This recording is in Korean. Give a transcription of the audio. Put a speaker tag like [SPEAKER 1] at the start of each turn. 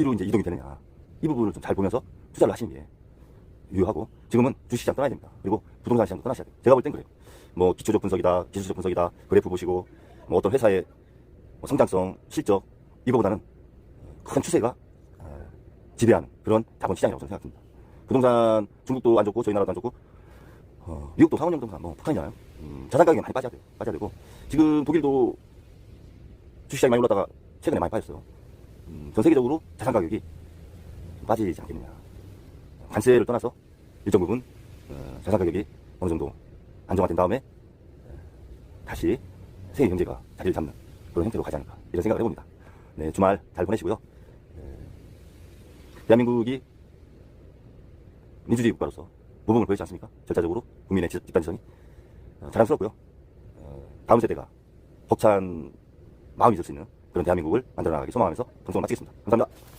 [SPEAKER 1] 어디로 이제 이동이 되느냐. 이 부분을 좀 잘 보면서 투자를 하시는 게 유효하고 지금은 주식시장 떠나야 됩니다. 그리고 부동산 시장도 떠나셔야 돼요. 제가 볼 땐 그래요. 뭐 기초적 분석이다, 기술적 분석이다, 그래프 보시고 뭐 어떤 회사의 뭐 성장성, 실적 이거보다는 큰 추세가 어, 지배하는 그런 자본 시장이라고 저는 생각합니다. 부동산 중국도 안 좋고 저희 나라도 안 좋고 어, 미국도 상원형 부동산 뭐 북한이잖아요. 음, 자산 가격이 많이 빠져야 돼요. 빠져야 되고 지금 독일도 주식시장이 많이 올랐다가 최근에 많이 빠졌어요. 음, 전 세계적으로 자산 가격이 빠지지 않겠느냐. 관세를 떠나서 일정 부분 어, 자산 가격이 어느 정도 안정화된 다음에 어, 다시 세계 경제가 자리를 잡는 그런 형태로 가지 않을까 이런 생각을 해봅니다. 네, 주말 잘 보내시고요. 네, 대한민국이 민주주의 국가로서 모범을 보이지 않습니까? 절차적으로 국민의 집- 집단지성이 어, 자랑스럽고요. 어, 다음 세대가 벅찬 마음이 있을 수 있는 그런 대한민국을 만들어 나가기 소망하면서 방송을 마치겠습니다. 감사합니다.